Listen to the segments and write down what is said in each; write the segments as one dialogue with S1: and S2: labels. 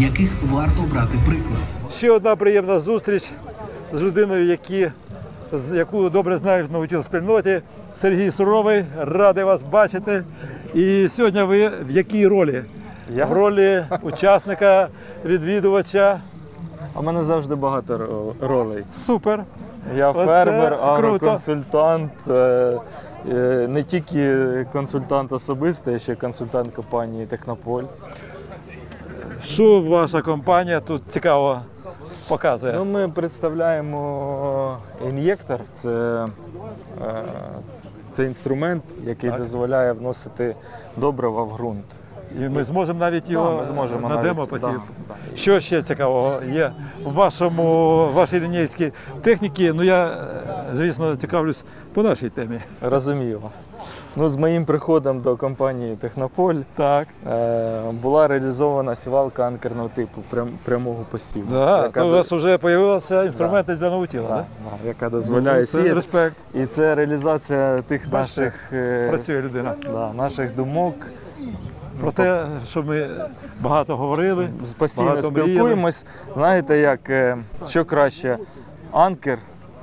S1: з яких варто брати приклад.
S2: Ще одна приємна зустріч з людиною, які, з- яку добре знають в наутіл спільноті. Сергій Суровий, радий вас бачити. І сьогодні ви в якій ролі?
S3: Я?
S2: В ролі учасника, відвідувача.
S3: А в мене завжди багато ро- ролей.
S2: Супер.
S3: Я
S2: Оце
S3: фермер,
S2: круто.
S3: агроконсультант, е, е, не тільки консультант особистий, а ще консультант компанії Технополь.
S2: Що ваша компанія тут цікаво показує?
S3: Ну, ми представляємо ін'єктор. Це, е, це інструмент, який
S2: Так.
S3: дозволяє вносити добрива в ґрунт.
S2: І ми зможемо навіть його
S3: ми зможемо
S2: на
S3: навіть,
S2: демо
S3: да, да.
S2: Що ще цікавого є в вашому вашій лінійській техніці? Ну я, е, звісно, цікавлюсь по нашій темі.
S3: Розумію вас. Ну, з моїм приходом до компанії Технополь
S2: Так.
S3: е, була реалізована сівалка анкерного типу прям, прямого посіву.
S2: Да,
S3: яка
S2: то у
S3: до-
S2: вас вже з'явилися інструменти для наутіла,
S3: да,
S2: да?
S3: да, яка дозволяє
S2: Ну, це
S3: сіяти.
S2: респект.
S3: І це реалізація тих
S2: Бачите,
S3: наших, е,
S2: Працює людина.
S3: да, наших думок.
S2: Про те, що ми багато говорили,
S3: Постійно
S2: багато мріяли.
S3: спілкуємось. Знаєте, як е, що краще, анкер,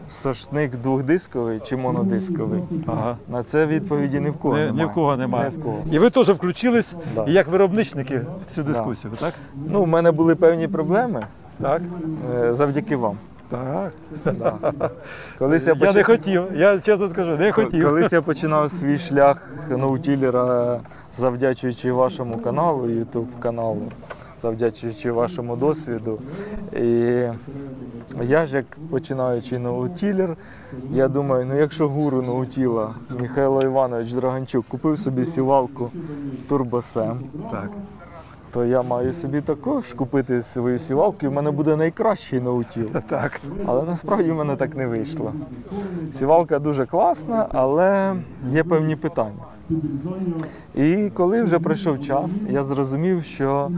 S3: сошник двохдисковий чи монодисковий?
S2: Ага.
S3: На це відповіді ні в кого
S2: Ні,
S3: немає.
S2: ні в кого немає.
S3: Ні в кого.
S2: І ви теж включились
S3: Да.
S2: як виробничники в цю дискусію, так?
S3: Ну, в мене були певні проблеми
S2: Так.
S3: е, завдяки вам.
S2: Так.
S3: Да. Колись я,
S2: Я не хотів, я чесно скажу, не хотів.
S3: Колись я починав свій шлях ноутілера, завдячуючи вашому каналу, YouTube каналу, завдячуючи вашому досвіду. І я ж як починаючи ноутілер, я думаю, ну якщо гуру ноутіла Михайло Іванович Драганчук купив собі сівалку Турбосем,
S2: Так.
S3: То я маю собі також купити свою сівалку, і в мене буде найкращий ноутіл.
S2: Так.
S3: Але насправді в мене так не вийшло. Сівалка дуже класна, але є певні питання. І коли вже пройшов час, я зрозумів, що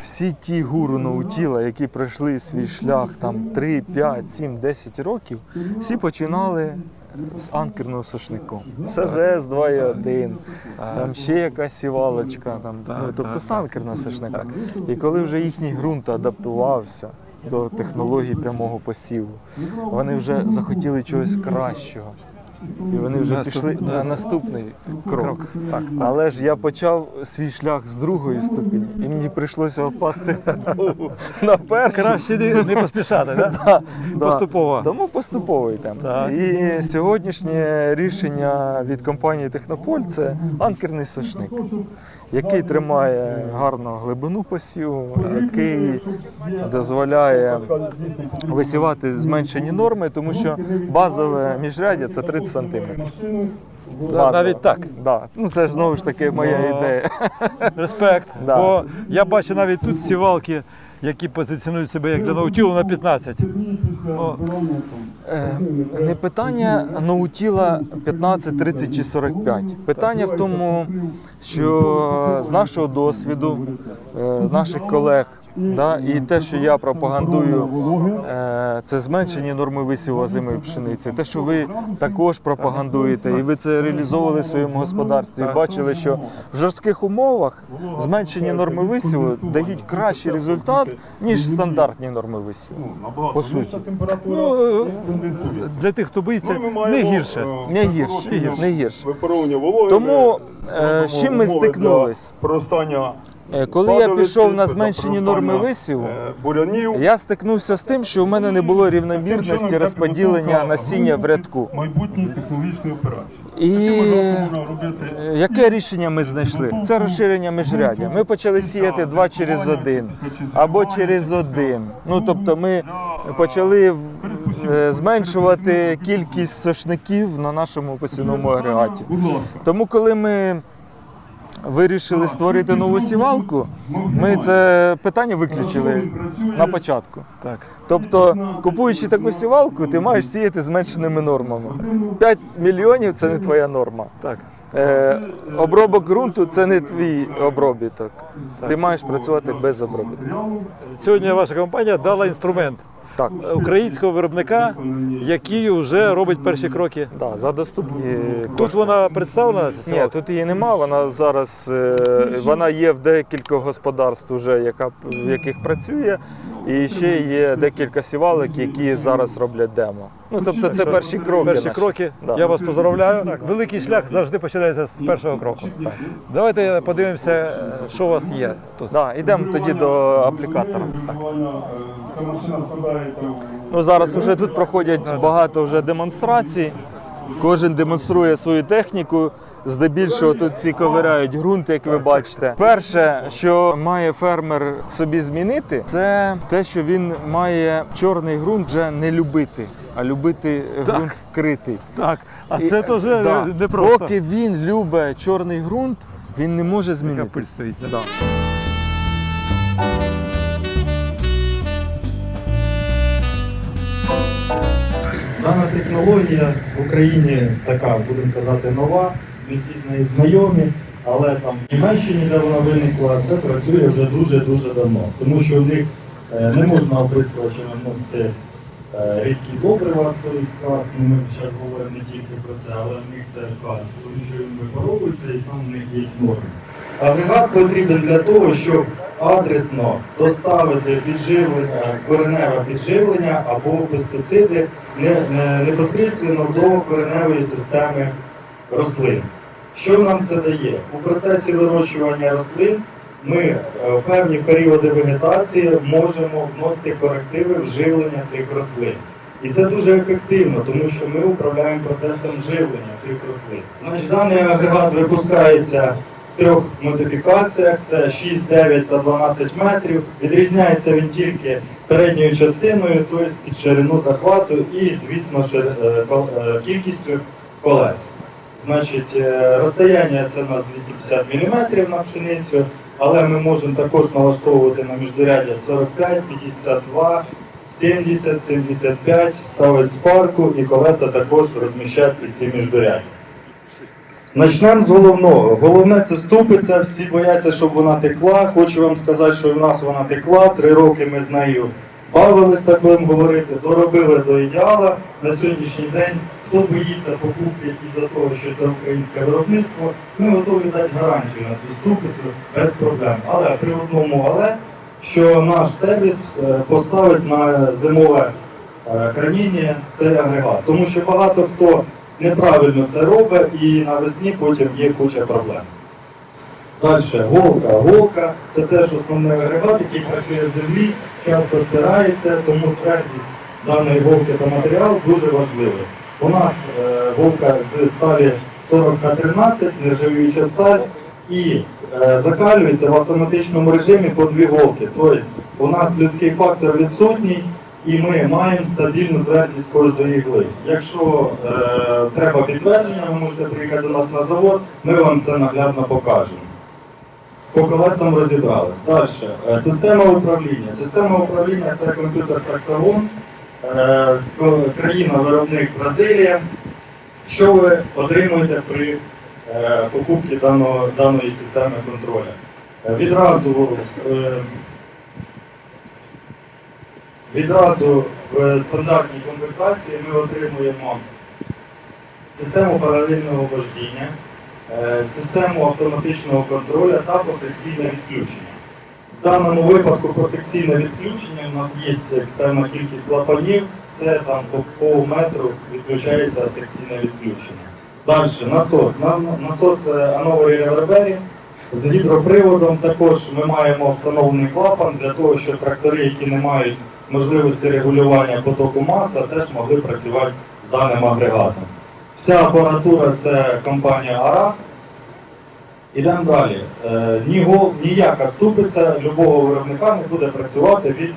S3: всі ті гуру наутіла, які пройшли свій шлях там 3, 5, 7, 10 років, всі починали з анкерного сошником. СЗС 2.1, там ще якась сівалочка, там, ну, тобто з анкерного сошника. І коли вже їхній ґрунт адаптувався до технології прямого посіву, вони вже захотіли чогось кращого. І вони вже
S2: Наступ-
S3: пішли на наступний крок.
S2: Крок, так.
S3: Але ж я почав свій шлях з другої ступені, і мені прийшлося впасти знову на першу.
S2: Краще не, не поспішати, так?
S3: Да, да.
S2: Поступово.
S3: Тому поступово йдемо.
S2: Так.
S3: І сьогоднішнє рішення від компанії Технополь це анкерний сошник, який тримає гарну глибину посіву, який дозволяє висівати зменшені норми, тому що базове міжряддя це 30 сантиметрів.
S2: Да, навіть так.
S3: Да. Ну це ж знову ж таки моя
S2: Ну,
S3: ідея.
S2: Респект.
S3: Да.
S2: Бо я бачу навіть тут сівалки, які позиціонують себе як для наутілу на 15. Ну,
S3: Е, Не питання наутіла 15, 30 чи 45. Питання в тому, що з нашого досвіду, е, наших колег, да, і те, що я пропагандую, е, це зменшені норми висіву озимої пшениці. Те, що ви також пропагандуєте, і ви це реалізовували в своєму господарстві, і бачили, що в жорстких умовах зменшені норми висіву дають кращий результат, ніж стандартні норми висіву. По суті.
S2: ну, для тих, хто боїться, не гірше.
S3: Не гірше, не гірше. Тому е, з чим ми стикнулись?
S4: Проростання
S3: Е, Коли я пішов на зменшені норми висіву,
S4: е, бурянів.
S3: я стикнувся з тим, що в мене не було рівномірності розподілення насіння в рядку.
S4: Майбутні технологічні операції.
S3: І е, яке рішення ми знайшли? Це розширення міжряддя. Ми почали сіяти два через один або через один. Ну тобто ми почали е, зменшувати кількість сошників на нашому посівному агрегаті. Тому, коли ми вирішили створити нову сівалку, ми це питання виключили на початку.
S2: Так.
S3: Тобто, купуючи таку сівалку, ти маєш сіяти зменшеними нормами. 5 мільйонів це не твоя норма.
S2: Так.
S3: Е, обробок ґрунту це не твій обробіток. Ти маєш працювати без обробітку.
S2: Сьогодні ваша компанія дала інструмент
S3: Так.
S2: українського виробника, який вже робить перші кроки.
S3: Да, за доступні
S2: Тут
S3: кошти.
S2: вона представлена. ця
S3: Ні,
S2: сівалка?
S3: тут її нема. Вона зараз е, вона є в декількох господарств, уже, яка, в яких працює. І ще є декілька сівалок, які зараз роблять демо. Ну тобто це перші кроки.
S2: Перші
S3: наші.
S2: кроки.
S3: Да.
S2: Я вас поздравляю. Так, великий шлях завжди починається з першого кроку. Давайте подивимося, що у вас є тут.
S3: Да, йдемо тоді до аплікатора.
S4: У
S3: Ну, зараз вже тут проходять багато вже демонстрацій. Кожен демонструє свою техніку. Здебільшого тут всі ковиряють ґрунт, як ви бачите. Перше, що має фермер собі змінити, це те, що він має чорний ґрунт вже не любити, а любити ґрунт вкритий.
S2: Так, а
S3: І,
S2: це теж
S3: да,
S2: не просто.
S3: Поки він любить чорний ґрунт, він не може змінити.
S2: стоїть.
S3: Да.
S5: Дана технологія в Україні така, будемо казати, нова, не всі з нею знайомі, але там в Німеччині, де вона виникла, це працює вже дуже-дуже давно. Тому що в них е, не можна оприскувачами вносити е, рідкі добрива з каз, ми зараз говоримо не тільки про це, але в них це каз, тому що він випаровується і там в них є норми. Агрегат потрібен для того, щоб адресно доставити підживлення, кореневе підживлення або пестициди не, не, непосередньо до кореневої системи рослин. Що нам це дає? У процесі вирощування рослин ми е, в певні періоди вегетації можемо вносити корективи вживлення цих рослин. І це дуже ефективно, тому що ми управляємо процесом живлення цих рослин. Значить, даний агрегат випускається в трьох модифікаціях: це 6, 9 та 12 метрів. Відрізняється він тільки передньою частиною, тобто під ширину захвату і, звісно, е, е, кількістю колес. Значить, е, розстояння це у нас 250 мм на пшеницю, але ми можемо також налаштовувати на міждуряддя 45, 52, 70, 75, ставити спарку і колеса також розміщати під ці міждуряддя. Начнемо з головного. Головне це ступиця, всі бояться, щоб вона текла. Хочу вам сказати, що в нас вона текла. Три роки ми з нею бавились, так будемо говорити, доробили до ідеала. На сьогоднішній день, хто боїться покупки із-за того, що це українське виробництво, ми готові дати гарантію на цю ступицю без проблем. Але при одному але, що наш сервіс е, поставить на зимове е, храніння цей агрегат. Тому що багато хто неправильно це робить і навесні потім є куча проблем. Далі, голка. Голка це теж основний агрегат, який працює в землі, часто стирається, тому твердість даної голки та матеріал дуже важливий. У нас е, голка з сталі 40Х13, нержавіюча сталь, і е, закалюється в автоматичному режимі по дві голки. Тобто у нас людський фактор відсутній, і ми маємо стабільну твердість кожної ігли. Якщо е, треба підтвердження, ви можете приїхати до нас на завод, ми вам це наглядно покажемо. По колесам розібрались. Далі. Е, Система управління. Система управління це комп'ютер ко- країна-виробник Бразилія. Що ви отримуєте при е, покупці даного, даної системи контролю? Е, Відразу е, Відразу в стандартній комплектації ми отримуємо систему паралельного вождіння, е, систему автоматичного контролю та посекційне відключення. Даному випадку посекційне відключення у нас є певна кількість лапанів, це там по метру відключається секційне відключення. Далі насос. Насос е, Anovo з гідроприводом також ми маємо встановлений клапан для того, щоб трактори, які не мають можливості регулювання потоку маса, теж могли працювати з даним агрегатом. Вся апаратура це компанія АРА. Ідемо далі. Е, ні гол- ніяка ступиця любого виробника не буде працювати від,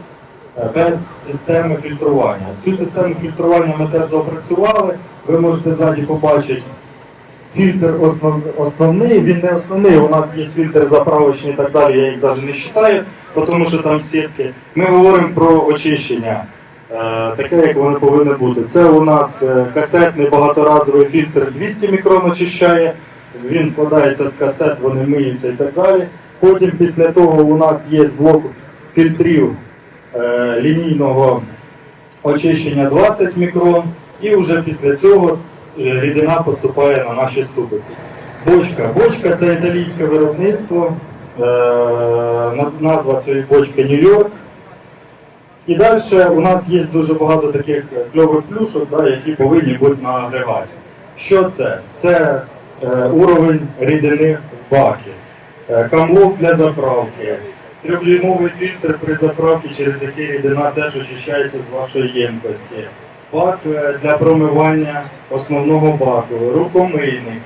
S5: е, без системи фільтрування. Цю систему фільтрування ми теж допрацювали. Ви можете ззаді побачити фільтр основ, основний, він не основний, у нас є фільтр заправочний і так далі, я їх навіть не вважаю, тому що там сітки. Ми говоримо про очищення, е, таке, як воно повинно бути. Це у нас касетний багаторазовий фільтр 200 мікрон очищає, він складається з касет, вони миються і так далі. Потім після того у нас є блок фільтрів е, лінійного очищення 20 мікрон, і вже після цього е, рідина поступає на наші ступиці. Бочка. Бочка це італійське виробництво. Е, назва цієї бочки Нью-Йорк. І далі у нас є дуже багато таких кльових плюшок, да, які повинні бути на агрегаті. Що це? Це уровень рідини в бакі, е, камлок для заправки, трьохлімовий фільтр при заправці, через який рідина теж очищається з вашої ємкості, бак е, для промивання основного баку, рукомийник,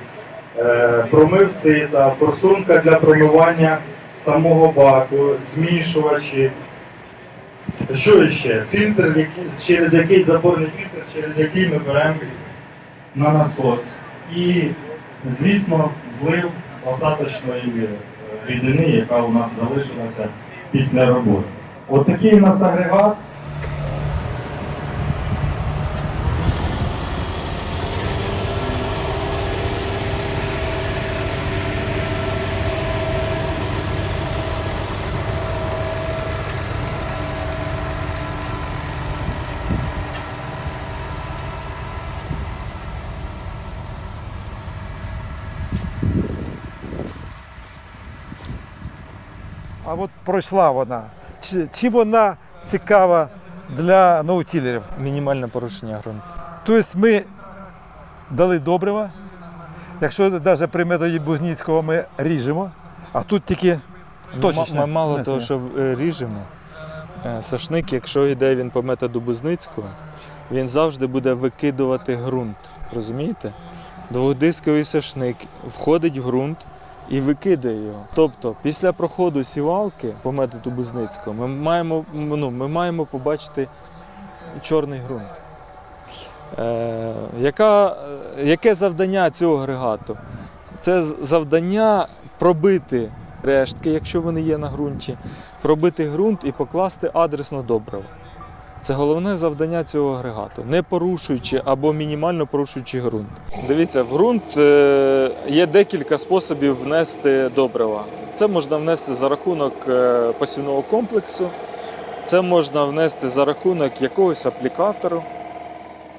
S5: е, промив сита, форсунка для промивання самого баку, змішувачі. Що ще? Фільтр, через який запорний фільтр, через який ми беремо на насос. І, звісно, злив остаточної е, рідини, яка у нас залишилася після роботи. От такий у нас агрегат.
S2: А от пройшла вона. Чи, чи вона цікава для наутілерів?
S3: Мінімальне порушення ґрунту.
S2: Тобто ми дали добрива. Якщо навіть при методі Бузніцького ми ріжемо, а тут тільки точечне
S3: М- Мало того, що е, ріжемо, е, сашник, якщо йде він по методу Бузницького, він завжди буде викидувати ґрунт. Розумієте? Двохдисковий сашник входить в ґрунт і викидає його. Тобто, після проходу сівалки по методу Бузницького ми маємо, ну, ми маємо побачити чорний ґрунт. Е, яка, яке завдання цього агрегату? Це завдання пробити рештки, якщо вони є на ґрунті, пробити ґрунт і покласти адресно добриво. Це головне завдання цього агрегату, не порушуючи або мінімально порушуючи ґрунт. Дивіться, в ґрунт е, є декілька способів внести добрива. Це можна внести за рахунок е, посівного комплексу, це можна внести за рахунок якогось аплікатору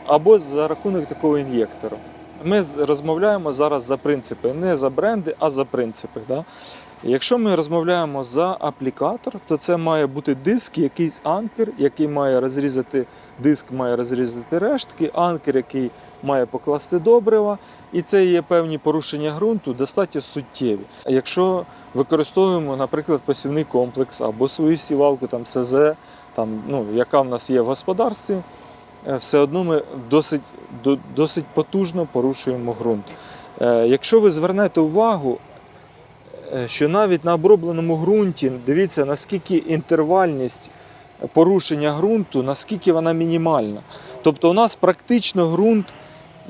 S3: або за рахунок такого ін'єктору. Ми розмовляємо зараз за принципи, не за бренди, а за принципи. Да? Якщо ми розмовляємо за аплікатор, то це має бути диск, якийсь анкер, який має розрізати диск, має розрізати рештки, анкер, який має покласти добрива, і це є певні порушення ґрунту, достатньо суттєві. Якщо використовуємо, наприклад, посівний комплекс або свою сівалку, там СЗ, там, ну, яка в нас є в господарстві, е, все одно ми досить, досить потужно порушуємо ґрунт. Е, Якщо ви звернете увагу, що навіть на обробленому ґрунті, дивіться, наскільки інтервальність порушення ґрунту, наскільки вона мінімальна. Тобто у нас практично ґрунт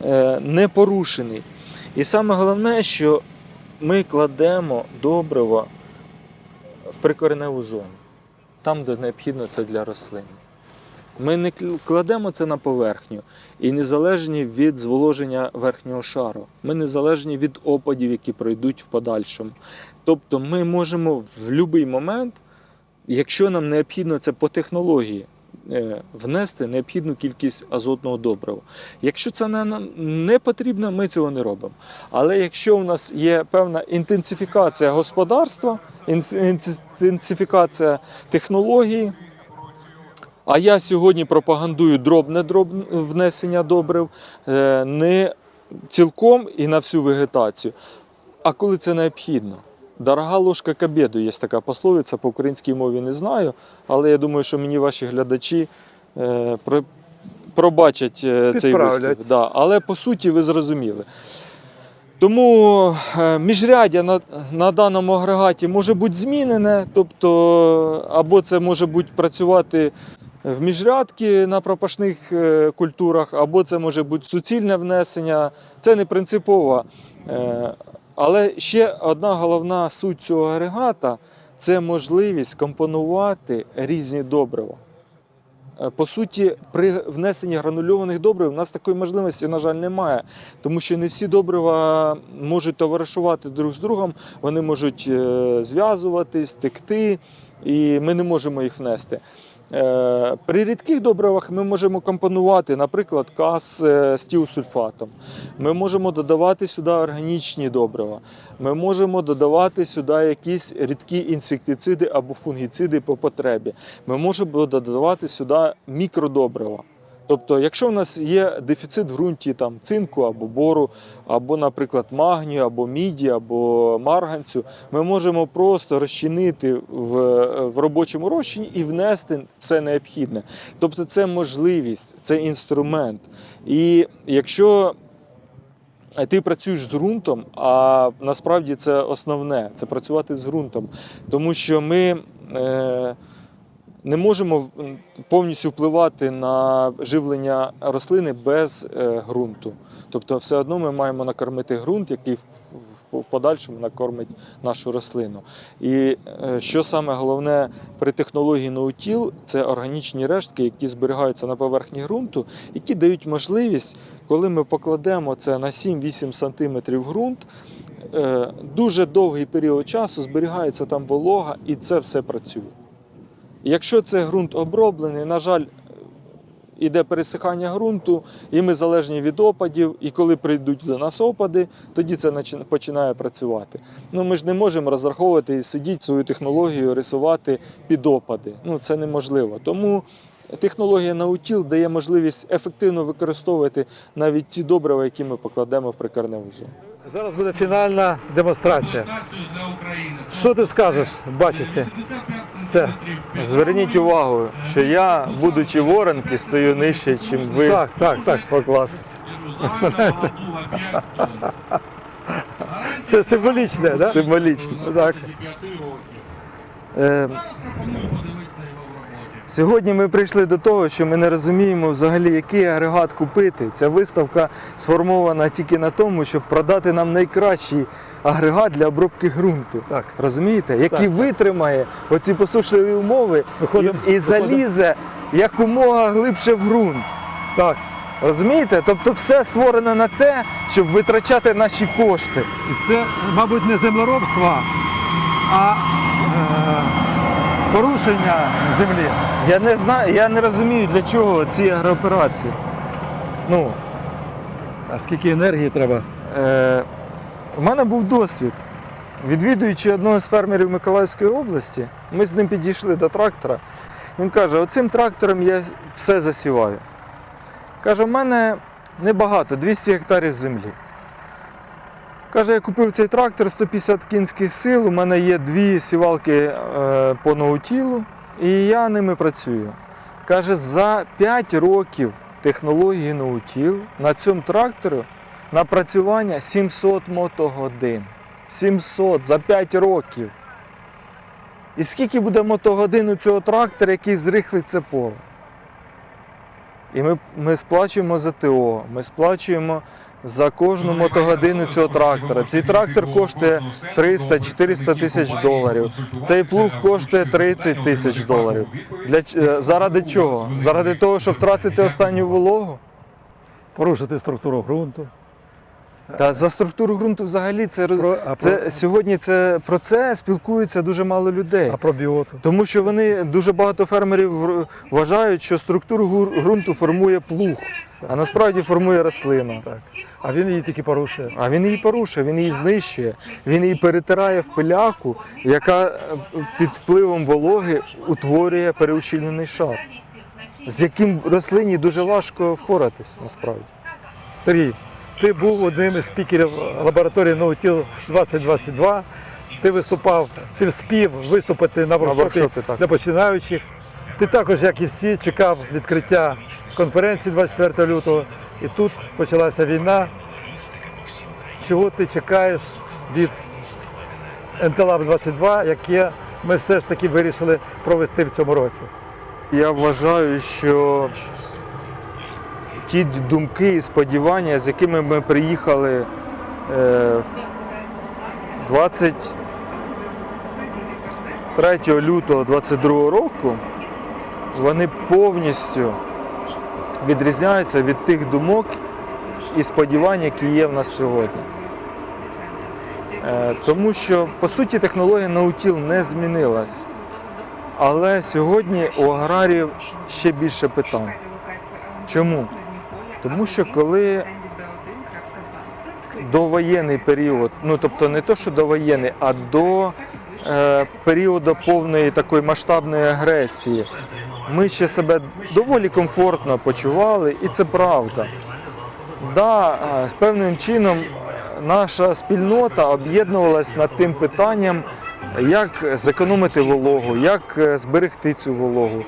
S3: е, не порушений. І саме головне, що ми кладемо добрива в прикореневу зону, там, де необхідно це для рослин. Ми не кл- кладемо це на поверхню і незалежні від зволоження верхнього шару. Ми незалежні від опадів, які пройдуть в подальшому. Тобто ми можемо в будь-який момент, якщо нам необхідно це по технології, е, внести необхідну кількість азотного добрива. Якщо це не, нам не потрібно, ми цього не робимо. Але якщо у нас є певна інтенсифікація господарства, інтенсифікація технології, а я сьогодні пропагандую дробне дроб- внесення добрив е, не цілком і на всю вегетацію, а коли це необхідно. Дорога ложка к обіду, є така пословиця, по українській мові не знаю, але я думаю, що мені ваші глядачі е, про- пробачать е, цей вислів. Да. Але по суті ви зрозуміли. Тому міжряддя на, на даному агрегаті може бути змінене, тобто або це може бути працювати в міжрядки на пропашних е, культурах, або це може бути суцільне внесення. Це не принципово. Е, Але ще одна головна суть цього агрегата це можливість компонувати різні добрива. Е, По суті, при внесенні гранульованих добрив у нас такої можливості, на жаль, немає, тому що не всі добрива можуть товаришувати друг з другом, вони можуть зв'язуватись, текти. і ми не можемо їх внести. Е, При рідких добривах ми можемо компонувати, наприклад, каз е, з тіосульфатом. Ми можемо додавати сюди органічні добрива. Ми можемо додавати сюди якісь рідкі інсектициди або фунгіциди по потребі. Ми можемо додавати сюди мікродобрива. Тобто, якщо в нас є дефіцит в ґрунті там, цинку або бору, або, наприклад, магнію, або міді, або марганцю, ми можемо просто розчинити в, в робочому розчині і внести це необхідне. Тобто це можливість, це інструмент. І якщо ти працюєш з ґрунтом, а насправді це основне це працювати з ґрунтом, тому що ми. Е, не можемо повністю впливати на живлення рослини без е, ґрунту. Тобто, все одно ми маємо накормити ґрунт, який в, подальшому накормить нашу рослину. І е, що саме головне при технології ноутіл, це органічні рештки, які зберігаються на поверхні ґрунту, які дають можливість, коли ми покладемо це на 7-8 см ґрунт. е, Дуже довгий період часу зберігається там волога, і це все працює. Якщо це ґрунт оброблений, на жаль, іде пересихання ґрунту, і ми залежні від опадів, і коли прийдуть до нас опади, тоді це починає працювати. Ну ми ж не можемо розраховувати і сидіти свою технологію, рисувати під опади. Ну це неможливо. Тому технологія наутіл дає можливість ефективно використовувати навіть ті добрива, які ми покладемо в прикорневу зону.
S2: Зараз буде фінальна демонстрація.
S4: для України.
S2: Що ти скажеш, бачите? Це.
S3: Зверніть увагу, що я, будучи воронки, стою нижче, ніж ви
S2: Так, так, так.
S3: по класиці.
S2: Це символічне, да?
S3: Символічно.
S2: Так.
S3: Е, Сьогодні ми прийшли до того, що ми не розуміємо взагалі, який агрегат купити. Ця виставка сформована тільки на тому, щоб продати нам найкращий агрегат для обробки ґрунту.
S2: Так.
S3: Розумієте? Який
S2: Так, так.
S3: витримає оці посушливі умови
S2: Виходимо-
S3: і, і залізе якомога глибше в ґрунт.
S2: Так.
S3: Розумієте? Тобто все створено на те, щоб витрачати наші кошти.
S2: І це, мабуть, не землеробство, а е, порушення землі.
S3: Я не знаю, я не розумію, для чого ці агрооперації. Ну,
S2: А скільки енергії треба?
S3: Е, у мене був досвід. Відвідуючи одного з фермерів Миколаївської області, ми з ним підійшли до трактора. Він каже: оцим трактором я все засіваю. Каже, в мене небагато, 200 гектарів землі. Каже, я купив цей трактор 150 кінських сил, у мене є дві сівалки е, по ноутілу, і я ними працюю. Каже, за 5 років технології ноутіл на цьому тракторі напрацювання 700 мотогодин. 700 за 5 років. І скільки буде мотогодин у цього трактора, який зрихлить це поле? І ми, ми сплачуємо за ТО, ми сплачуємо за кожну мотогодину цього трактора. Цей трактор коштує 300-400 тисяч доларів. Цей плуг коштує 30 тисяч доларів. Для, е, заради чого? Заради того, щоб втратити останню вологу?
S2: Порушити структуру ґрунту.
S3: Та за структуру ґрунту взагалі це,
S2: Про, а,
S3: це
S2: про,
S3: сьогодні це про це спілкується дуже мало людей.
S2: а про біоту.
S3: Тому що вони дуже багато фермерів вважають, що структуру ґрунту формує плуг, а насправді формує рослина.
S2: Так. А він її тільки порушує.
S3: А він її порушує, він її знищує, він її перетирає в пиляку, яка е, під впливом вологи утворює переущільнений шар, з яким рослині дуже важко впоратись насправді.
S2: Сергій, ти був одним із спікерів лабораторії Ноутіл 2022. Ти виступав, ти вспів виступити на воркшопі для починаючих. Ти також, як і всі, чекав відкриття конференції 24 лютого. І тут почалася війна. Чого ти чекаєш від НТЛАБ 22, яке ми все ж таки вирішили провести в цьому році?
S3: Я вважаю, що ті думки і сподівання, з якими ми приїхали е, 23 лютого 2022 року, вони повністю відрізняються від тих думок і сподівань, які є в нас сьогодні. Е, Тому що, по суті, технологія наутіл не змінилась. Але сьогодні у аграріїв ще більше питань. Чому? Тому що коли довоєнний період, ну тобто не то, що довоєнний, а до е, періоду повної такої масштабної агресії, ми ще себе доволі комфортно почували, і це правда. Да, е, з певним чином наша спільнота об'єднувалась над тим питанням, як зекономити вологу, як е, зберегти цю вологу,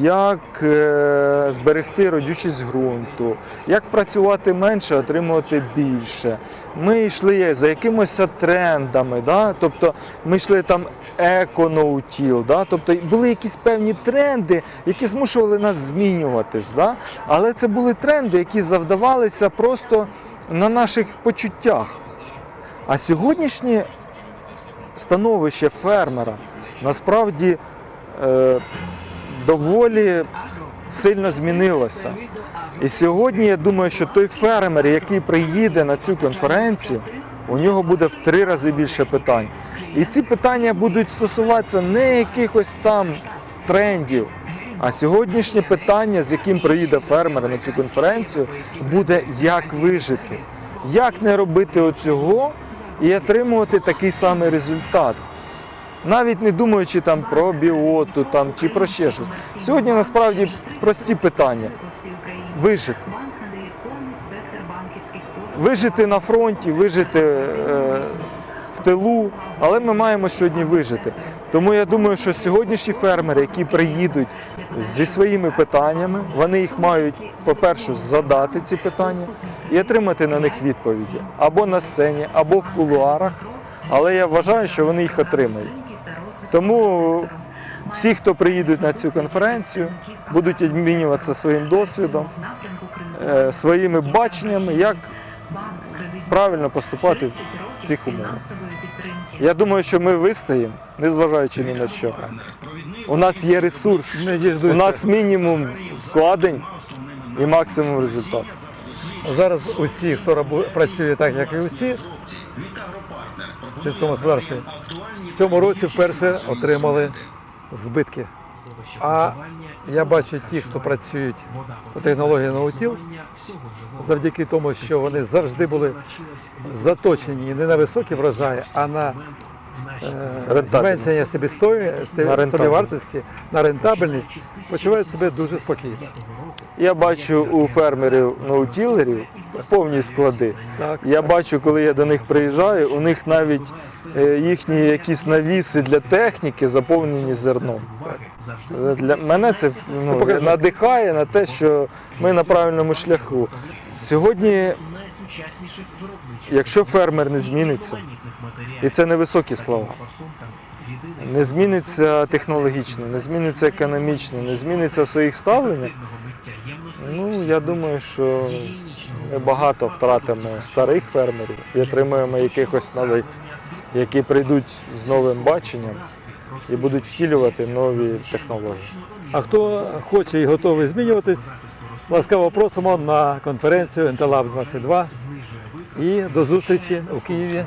S3: як е, зберегти родючість ґрунту, як працювати менше, отримувати більше. Ми йшли за якимось трендами, да? тобто ми йшли там еко-ноутіл, да? тобто були якісь певні тренди, які змушували нас змінюватись. Да? Але це були тренди, які завдавалися просто на наших почуттях. А сьогоднішнє становище фермера насправді е, доволі сильно змінилося. І сьогодні я думаю, що той фермер, який приїде на цю конференцію, у нього буде в три рази більше питань. І ці питання будуть стосуватися не якихось там трендів, а сьогоднішнє питання, з яким приїде фермер на цю конференцію, буде як вижити, як не робити оцього і отримувати такий самий результат. Навіть не думаючи там про біоту там, чи про ще щось. Сьогодні насправді прості питання. Вижити. Вижити на фронті, вижити е, в тилу, але ми маємо сьогодні вижити. Тому я думаю, що сьогоднішні фермери, які приїдуть зі своїми питаннями, вони їх мають, по-перше, задати ці питання і отримати на них відповіді або на сцені, або в кулуарах. Але я вважаю, що вони їх отримають. Тому всі, хто приїдуть на цю конференцію, будуть обмінюватися своїм досвідом, е, своїми баченнями, як правильно поступати в цих умовах. Я думаю, що ми вистоїмо, незважаючи ні на що. У нас є ресурс, у нас мінімум вкладень і максимум результату.
S2: Зараз усі, хто працює так, як і усі, в сільському господарстві, в цьому році вперше отримали збитки. А я бачу ті, хто працюють у технології наутіл, завдяки тому, що вони завжди були заточені не на високі врожаї, а на е, зменшення собівартості, на рентабельність, почувають себе дуже спокійно.
S3: Я бачу у фермерів ноутілерів повні склади. Я бачу, коли я до них приїжджаю, у них навіть е, їхні якісь навіси для техніки заповнені зерном. Для мене це, ну, надихає на те, що ми на правильному шляху. Сьогодні, якщо фермер не зміниться, і це не високі слова, не зміниться технологічно, не зміниться економічно, не зміниться в своїх ставленнях, ну я думаю, що ми багато втратимо старих фермерів і отримаємо якихось нових, які прийдуть з новим баченням і будуть втілювати нові технології.
S2: А хто хоче і готовий змінюватись, ласкаво просимо на конференцію Інтелаб 22 і до зустрічі у Києві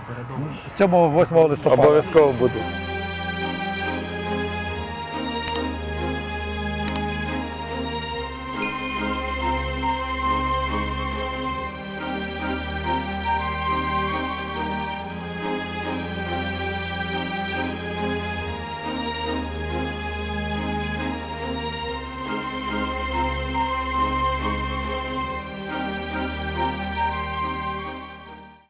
S2: 7-8 листопада.
S3: Обов'язково буде.